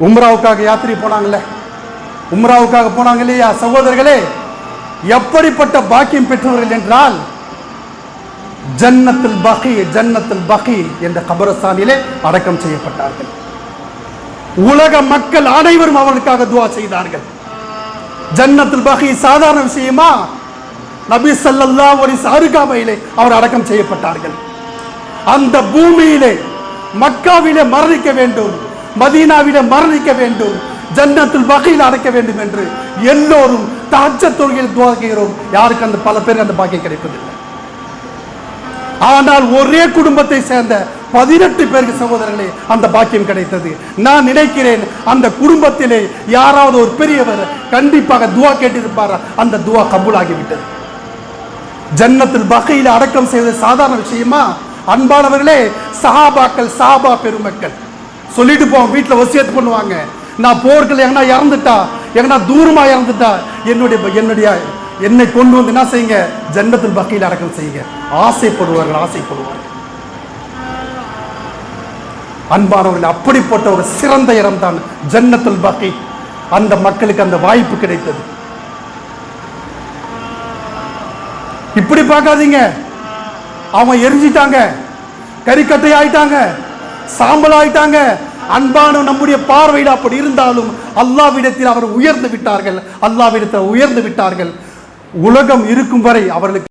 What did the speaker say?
உம்ராவுக்காக யாத்திரை போனாங்கல்ல? உம்ராவுக்காக போனாங்க இல்லையா சகோதரர்களே? எப்படிப்பட்ட பாக்கியம் பெற்றவர்கள் என்றால் ஜன்னத்தில் பகி ஜன்னத்தில் பகி என்ற கபரஸ்தானிலே அடக்கம் செய்யப்பட்டார்கள். உலக மக்கள் அனைவரும் அவர்களுக்காக துவா செய்தார்கள். ஜன்னத்தில் பகி சாதாரண விஷயமா? நபி ஸல்லல்லாஹு ஒரு அருகாமையிலே அவர் அடக்கம் செய்யப்பட்டார்கள். அந்த பூமியிலே மக்காவிலே மரணிக்க வேண்டும். மதீனாவிடம் மரணிக்க வேண்டும் ஜன்னத்தில் வகையில் அடைக்க வேண்டும் என்று எல்லோரும் தஹஜ்ஜ தொழுகையில் யாருக்கு அந்த பல பேர் அந்த பாக்கியம் கிடைப்பதில்லை. ஆனால் ஒரே குடும்பத்தை சேர்ந்த பதினெட்டு பேருக்கு சகோதரர்களே அந்த பாக்கியம் கிடைத்தது. நான் நினைக்கிறேன் அந்த குடும்பத்திலே யாராவது ஒரு பெரியவர் கண்டிப்பாக துவா கேட்டிருப்பார்? அந்த துவா கபூலாகிவிட்டது. ஜன்னத்தில் பகையில் அடக்கம் செய்வது சாதாரண விஷயமா? அன்பானவர்களே சஹாபாக்கள் சஹாபா பெருமக்கள் சொல்லிட்டு போவோம் வீட்டில் வசியத்து பண்ணுவாங்க. நான் போர்க்கில் எங்கன்னா இறந்துட்டா எங்கன்னா தூரமா இறந்துட்டா என்னுடைய என்னுடைய என்னை கொண்டு வந்து என்ன செய்யுங்க? ஜன்னத்தில் பக்கையில் அடக்கம் செய்யுங்க. ஆசைப்படுவார்கள் ஆசைப்படுவார்கள். அன்பானவர்கள் அப்படிப்பட்ட ஒரு சிறந்த இடம் தான் ஜன்னத்துல் பக்கை அந்த மக்களுக்கு அந்த வாய்ப்பு கிடைத்தது. இப்படி பார்க்காதீங்க. அவன் எரிஞ்சிட்டாங்க. கறிக்கட்டை ஆயிட்டாங்க. சாம்பல் ஆயிட்டாங்க. அன்பான நம்முடைய பார்வையில் அப்படி இருந்தாலும் அல்லாவிடத்தில் அவர் உயர்ந்து விட்டார்கள். அல்லாவிடத்தில் உயர்ந்து விட்டார்கள். உலகம் இருக்கும் வரை அவர்களுக்கு